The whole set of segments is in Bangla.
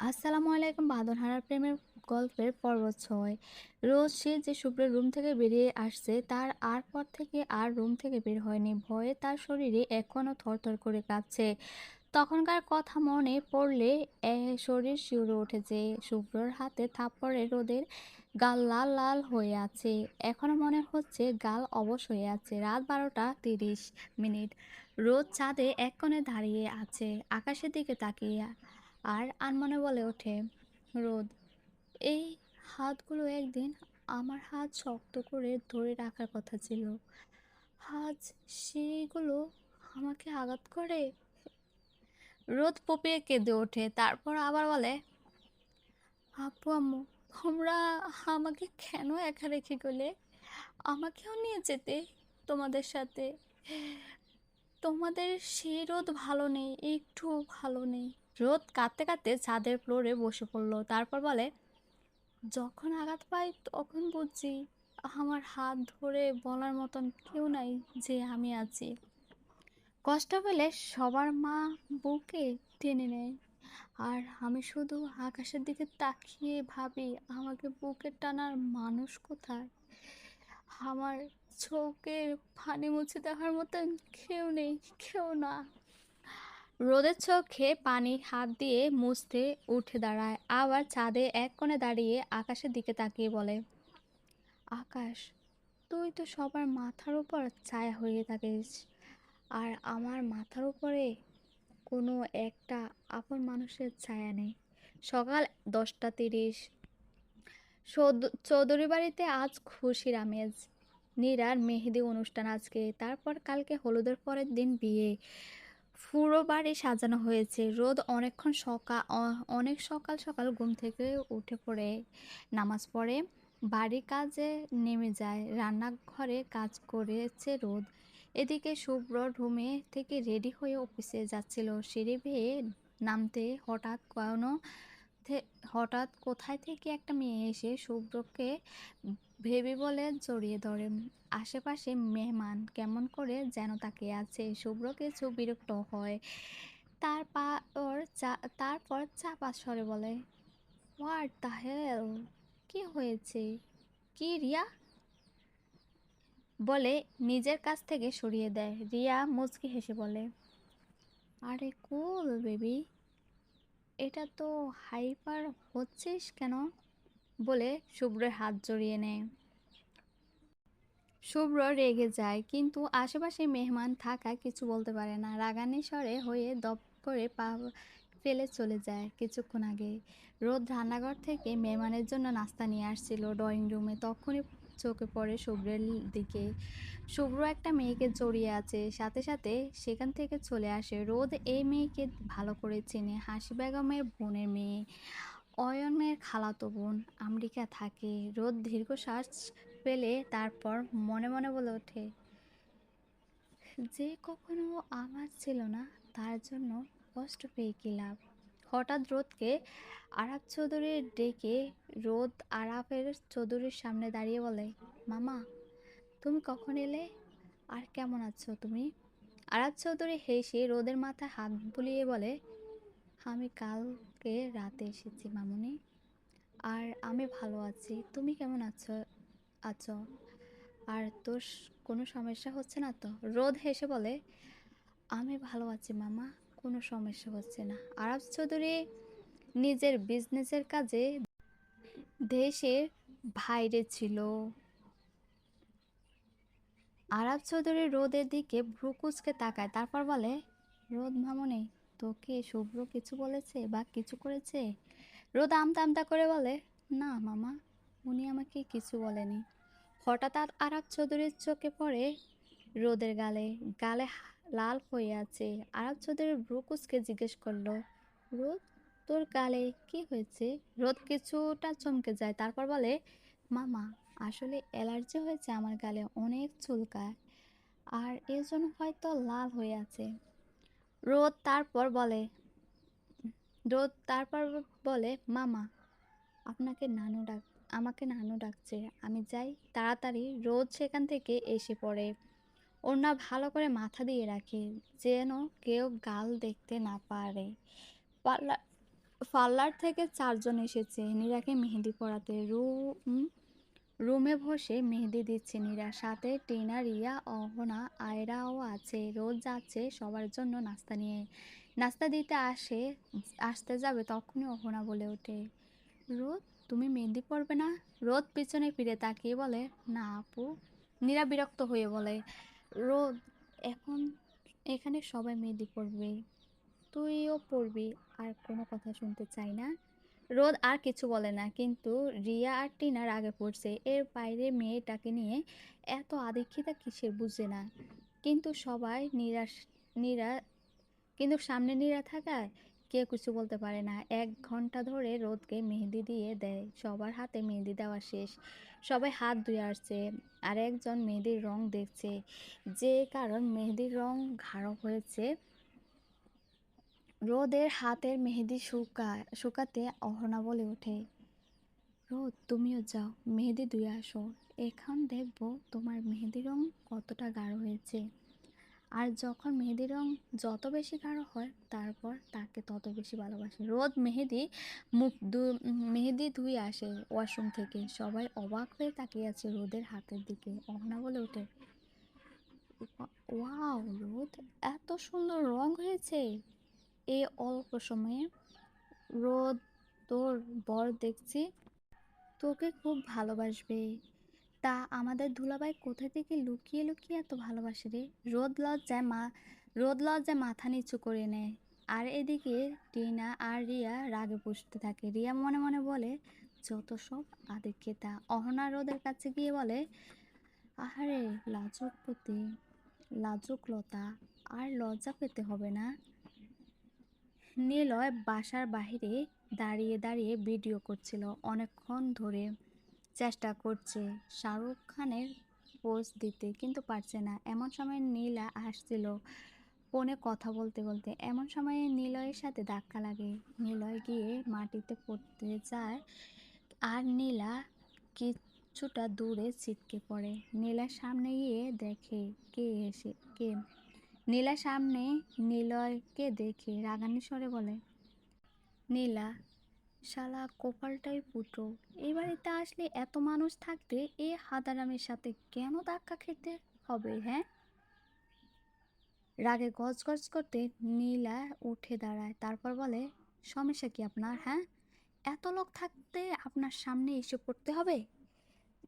আসসালামু আলাইকুম বাঁধনহারার প্রেমের গল্পের পর্ব ছয়। রোজ সে যে শুভ্রের রুম থেকে বেরিয়ে আসছে, তার আর পর থেকে আর রুম থেকে বের হয়নি। ভয়ে তার শরীরে এখনও থরথর করে কাঁপছে। তখনকার কথা মনে পড়লে শরীর শিউরে উঠেছে। শুভ্রর হাতে থাপ্পড়ে রোদের গাল লাল লাল হয়ে আছে। এখনও মনে হচ্ছে গাল অবশ হয়ে আছে। রাত বারোটা তিরিশ মিনিট। রোদ চাঁদে এক কোণে দাঁড়িয়ে আছে। আকাশের দিকে তাকিয়ে আর আনমনে বলে ওঠে, রোদ, এই হাতগুলো একদিন আমার হাত শক্ত করে ধরে রাখার কথা ছিল। আজ সেগুলো আমাকে আঘাত করে? রোদ পপিয়ে কেঁদে ওঠে, তারপর আবার বলে, আপু, আম্মু, তোমরা আমাকে কেন একা রেখে গেলে আমাকেও নিয়ে যেতে তোমাদের সাথে। তোমাদের সেই রোদ ভালো নেই, একটুও ভালো নেই। রোদ কাঁদতে কাঁদতে ছাদের ফ্লোরে বসে পড়ল। তারপর বলে, যখন আঘাত পাই তখন বুঝছি আমার হাত ধরে বলার মতন কেউ নাই যে আমি আছি। কষ্ট পেলে সবার মা বুকে টেনে নেয়। আর আমি শুধু আকাশের দিকে তাকিয়ে ভাবি, আমাকে বুকে টানার মানুষ কোথায়? আমার চোখে পানি মুছে দেখার মতন কেউ নেই, কেউ না। রোদের চোখে পানি হাত দিয়ে মুছতে উঠে দাঁড়ায়, আবার ছাদে এক কোণে দাঁড়িয়ে আকাশের দিকে তাকিয়ে বলে, আকাশ, তুই তো সবার মাথার উপর ছায়া হয়ে থাকিস। আর আমার মাথার উপরে কোনো একটা আপন মানুষের ছায়া নেই। সকাল দশটা তিরিশ। চৌধুরী বাড়িতে আজ খুশির আমেজ। নীরার মেহেদি অনুষ্ঠান আজকে। তারপর কালকে হলুদের পরের দিন বিয়ে। পুরো বাড়ি সাজানো হয়েছে। রোদ অনেকক্ষণ সকাল অনেক সকাল সকাল ঘুম থেকে উঠে পড়ে নামাজ পড়ে। বাড়ি কাজে নেমে যায়। রান্নাঘরে কাজ করেছে রোদ। এদিকে শুভ্র রুমে থেকে রেডি হয়ে অফিসে যাচ্ছিল। সিঁড়ি বেয়ে নামতে হঠাৎ কোনো হঠাৎ কোথায় থেকে একটা মেয়ে এসে শুভ্রকে ভেবে বলে জড়িয়ে ধরে। আশেপাশে মেহমান কেমন করে যেন তাকে আছে। শুভ্র কিছু বিরক্ত হয়। তারপর তারপর চাপা স্বরে বলে হোয়াট দ্য হেল কি হয়েছে? কি রিয়া? বলে নিজের কাছ থেকে সরিয়ে দেয়। রিয়া মুচকি হেসে বলে, আরে কুল বেবি এটা তো হাইপার হচ্ছিস কেন? বলে শুভ্রের হাত জড়িয়ে নেয়। শুভ্র রেগে যায়, কিন্তু আশেপাশে মেহমান থাকায় কিছু বলতে পারে না। রাগানি স্বরে হয়ে দপ করে পা ফেলে চলে যায় কিছুক্ষণ আগে। রোদ রান্নাঘর থেকে মেহমানের জন্য নাস্তা নিয়ে আসছিল। ড্রয়িং রুমে তখনই চোখে পড়ে শুভ্রের দিকে। শুভ্র একটা মেয়েকে জড়িয়ে আছে, সাথে সাথে সেখান থেকে চলে আসে। রোদ এই মেয়েকে ভালো করে চেনে, হাসি বেগমের বোনের মেয়ে অয়নের খালাতো বোন, আমেরিকা থাকে। রোদ দীর্ঘশ্বাস পেলে তারপর মনে মনে বলে ওঠে, যে কখনো আমার ছিল না, তার জন্য কষ্ট পেয়ে কি লাভ? হঠাৎ রোদকে আরাফ চৌধুরীর ডেকে রোদ আরাফের চৌধুরীর সামনে দাঁড়িয়ে বলে, মামা, তুমি কখন এলে? আর কেমন আছো তুমি? আরাফ চৌধুরী হেসে রোদের মাথায় হাত বুলিয়ে বলে, আমি কালকে রাতে এসেছি মামুনি, আর আমি ভালো আছি। তুমি কেমন আছো? আছো? আর তোর কোনো সমস্যা হচ্ছে না তো? রোদ হেসে বলে, আমি ভালো আছি মামা কোনো সমস্যা হচ্ছে না। আরব চৌধুরী নিজের বিজনেসের কাজে দেশের বাইরে ছিল। আরব চৌধুরী রোদের দিকে ভ্রুকুচকে তাকায়, তারপর বলে, রোদ মামনি, তোকে শুভ্র কিছু বলেছে বা কিছু করেছে? রোদ আমতা আমতা করে বলে, না মামা, উনি আমাকে কিছু বলেনি। হঠাৎ আর আরব চৌধুরীর চোখে পড়ে রোদের গালে গালে লাল হয়ে আছে। আরব চৌধুরী ব্রুকুসকে জিজ্ঞেস করল, রোদ, তোর গালে কি হয়েছে? রোদ কিছুটা চমকে যায়, তারপর বলে, মামা, আসলে অ্যালার্জি হয়েছে, আমার গালে অনেক চুলকায়, আর এর জন্য হয়তো লাল হয়ে আছে। রোদ তারপর বলে, রোদ তারপর বলে, মামা, আপনাকে নানু ডাক, আমাকে নানু ডাকছে, আমি যাই, তাড়াতাড়ি। রোদ সেখান থেকে এসে পড়ে। ওড়না ভালো করে মাথা দিয়ে রাখে, যেন কেউ গাল দেখতে না পারে। পার্লার পার্লার থেকে চারজন এসেছে, নীরাকে মেহেদি পড়াতে রুম রুমে বসে মেহেদি দিচ্ছে নীরা। সাথে টিনা, রিয়া, অহনা, আয়রাও আছে। রোজ যাচ্ছে সবার জন্য নাস্তা নিয়ে। নাস্তা দিতে আসে, আসতে যাবে তখনই অহনা বলে ওঠে। রোদ, তুমি মেহেদি পড়বে না? রোদ পিছনে ফিরে তাকিয়ে বলে, না আপু। নীরা বিরক্ত হয়ে বলে রোদ, এখন এখানে সবাই মেহেদি পড়বে তুইও পড়বি আর কোনো কথা শুনতে চাই না। রোদ আর কিছু বলে না, কিন্তু রিয়া আর টিনার আগে পড়ছে, এর বাইরে মেয়েটাকে নিয়ে এত আদিক্ষিতা কিসের বুঝে না। কিন্তু সবাই নিরাশ, নিরা, কিন্তু সামনে নিরা থাকায় কেউ কিছু বলতে পারে না। এক ঘণ্টা ধরে রোদকে মেহেদি দিয়ে দেয়। সবার হাতে মেহেদি দেওয়া শেষ। সবাই হাত ধুয়ে আসছে। আর একজন মেহেদির রং দেখছে। যে কারণ মেহেদির রং গাঢ় হয়েছে। রোদের হাতের মেহেদি শুকা, শুকাতে অহনা বলে ওঠে। রোদ, তুমিও যাও, মেহেদি ধুয়ে আসো। এখন দেখব তোমার মেহেদি রং কতটা গাঢ় হয়েছে। আর যখন মেহেদির রং যত বেশি গাঢ় হয়, তারপর তাকে তত বেশি ভালোবাসে। রোদ মেহেদি মুখ ধু মেহেদি ধুয়ে আসে ওয়াশরুম থেকে। সবাই অবাক হয়ে তাকিয়ে আছে রোদের হাতের দিকে। অহনা বলে ওঠে ওয়াও রোদ এত সুন্দর রং হয়েছে। এই অল্প সময়ে, রোদ তোর বর দেখছি, তোকে খুব ভালোবাসবে। তা আমাদের দুলাভাই কোথা থেকে লুকিয়ে লুকিয়ে এত ভালোবাসে রে? রোদ লজ্জায় মা, রোদ লজ্জায় মাথা নিচু করে নেয়। আর এদিকে টিনা আর রিয়া রাগে পুষতে থাকে। রিয়া মনে মনে বলে, যত সব আদিক্ষেতা অহনা রোদের কাছে গিয়ে বলে, আহারে, লাজুক পতি, লাজুক লতা, আর লজ্জা পেতে হবে না। নিলয় বাসার বাহিরে দাঁড়িয়ে দাঁড়িয়ে ভিডিও করছিল অনেকক্ষণ ধরে। চেষ্টা করছে। শাহরুখ খানের পোজ দিতে, কিন্তু পারছে না। এমন সময় নীলা আসছিল ফোনে কথা বলতে বলতে। এমন সময়ে নিলয়ের সাথে ধাক্কা লাগে। নিলয় গিয়ে মাটিতে পড়তে যায় আর নীলা কিছুটা দূরে ছিটকে পড়ে। নীলার সামনে গিয়ে দেখে কে এসে, কে? নীলা সামনে নিলয়কে দেখে রাগানি স্বরে বলে, নীলা শালা কপালটাই ফুটো এই বাড়িতে আসলে এত মানুষ থাকতে এ হাদারামের সাথে কেন ধাক্কা খেতে হবে হ্যাঁ? রাগে গজগজ করতে নীলা উঠে দাঁড়ায়, তারপর বলে, সমস্যা কি আপনার হ্যাঁ? এত লোক থাকতে আপনার সামনে এসে পড়তে হবে?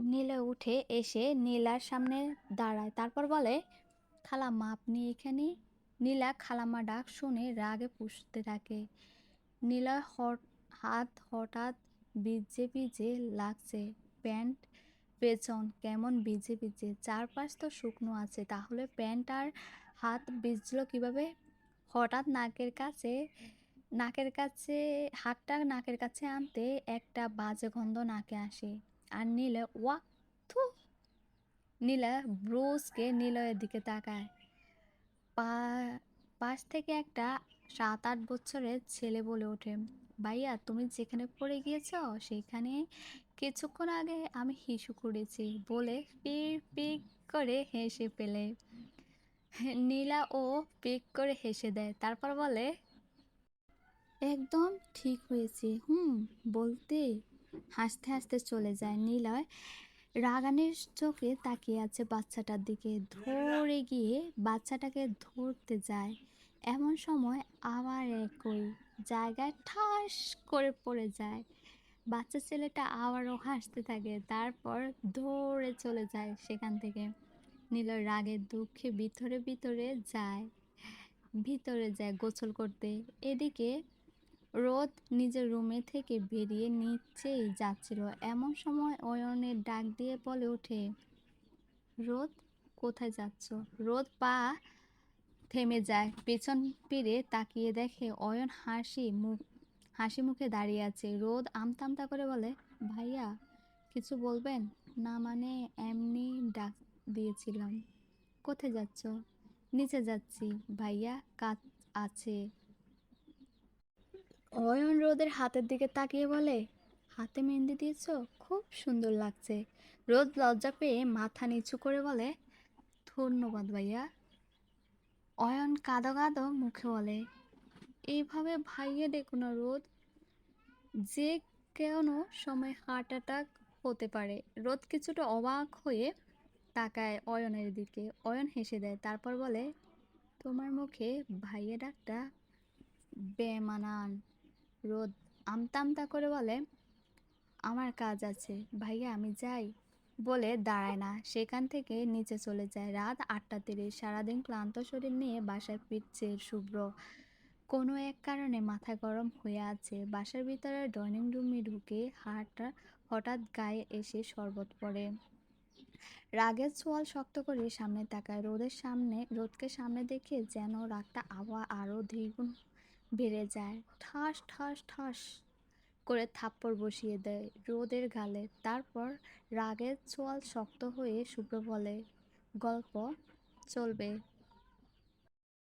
নীলা উঠে এসে নীলার সামনে দাঁড়ায়, তারপর বলে খালাম্মা আপনি এখানে? নীলা খালাম্মা ডাক শুনে রাগে পুষতে থাকে। নীলা হট হাত হঠাৎ ভিজে ভিজে লাগছে। প্যান্ট পেছন, কেমন ভিজে ভিজে? চারপাশ তো শুকনো আছে, তাহলে প্যান্ট আর হাত ভিজলো কীভাবে? হঠাৎ নাকের কাছে নাকের কাছে, হাতটা নাকের কাছে আনতে একটা বাজে গন্ধ নাকে আসে। আর নীলে, ওয়া, থু! নীলা ব্রুসকে নিলয়ের দিকে তাকায়। পা, পাশ থেকে একটা সাত আট বছরের ছেলে বলে ওঠে। ভাইয়া, তুমি যেখানে পড়ে গিয়েছ, সেখানে কিছুক্ষণ আগে আমি হিসু করেছি। বলে পিক পিক করে হেসে ফেলে। নীলা ও পিক করে হেসে দেয়। তারপর বলে, একদম ঠিক হয়েছে, হুম, বলতে? হাসতে হাসতে চলে যায়। নীলয় রাগানের চোখে তাকিয়ে আছে বাচ্চাটার দিকে। ধরে গিয়ে বাচ্চাটাকে ধরতে যায়। এমন সময় আবার একই জায়গায় ঠাস করে পড়ে যায়। বাচ্চা ছেলেটা আবারও হাসতে থাকে, তারপর ধরে চলে যায় সেখান থেকে। নীল রাগের দুঃখে ভিতরে ভিতরে যায় ভিতরে যায় গোসল করতে। এদিকে রোদ নিজের রুমে থেকে বেরিয়ে নিচেই যাচ্ছিল। এমন সময় অয়নের ডাক দিয়ে বলে ওঠে, রোদ, কোথায় যাচ্ছ? রোদ পা থেমে যায়। পেছন ফিরে তাকিয়ে দেখে অয়ন হাসি মুখ, হাসি মুখে দাঁড়িয়ে আছে। রোদ আমতা আমতা করে বলে, ভাইয়া, কিছু বলবেন? না মানে এমনি ডাক দিয়েছিলাম। কোথায় যাচ্ছ? নিচে যাচ্ছি, ভাইয়া, কাজ আছে। অয়ন রোদের হাতের দিকে তাকিয়ে বলে, হাতে মেহেন্দি দিয়েছ? খুব সুন্দর লাগছে। রোদ লজ্জা পেয়ে মাথা নিচু করে বলে, ধন্যবাদ ভাইয়া। অয়ন কাঁদো কাঁদো মুখে বলে, এইভাবে ভাইয়া ডেকো না রোদ যে কোনো সময় হার্ট অ্যাটাক হতে পারে। রোদ কিছুটা অবাক হয়ে তাকায় অয়নের দিকে। অয়ন হেসে দেয়, তারপর বলে, তোমার মুখে ভাইয়া ডাকটা বেমানান। রোদ আমতা আমতা করে বলে, আমার কাজ আছে। ভাইয়া, আমি যাই। বলে দাঁড়ায় না। সেখান থেকে নিচে চলে যায়। রাত আটটা তিরিশ। সারাদিন ক্লান্ত শরীর নিয়ে বাসায় ফিরছে শুভ্র। কোনো এক কারণে মাথা গরম হয়ে আছে। বাসার ভিতরে ডাইনিং রুমে ঢুকে হাটটা হঠাৎ গায়ে এসে শরবত পড়ে। রাগের ছোয়াল শক্ত করে সামনে তাকায়। রোদের সামনে, রোদকে সামনে দেখে যেন রাগটা আবার আরও দ্বিগুণ বেড়ে যায়। ঠাস ঠাস ঠাস। করে থাপ্পড় বসিয়ে দেয় রোদের গালে। তারপর রাগের চোয়াল শক্ত হয়ে শুভ্র বলে, গল্প চলবে।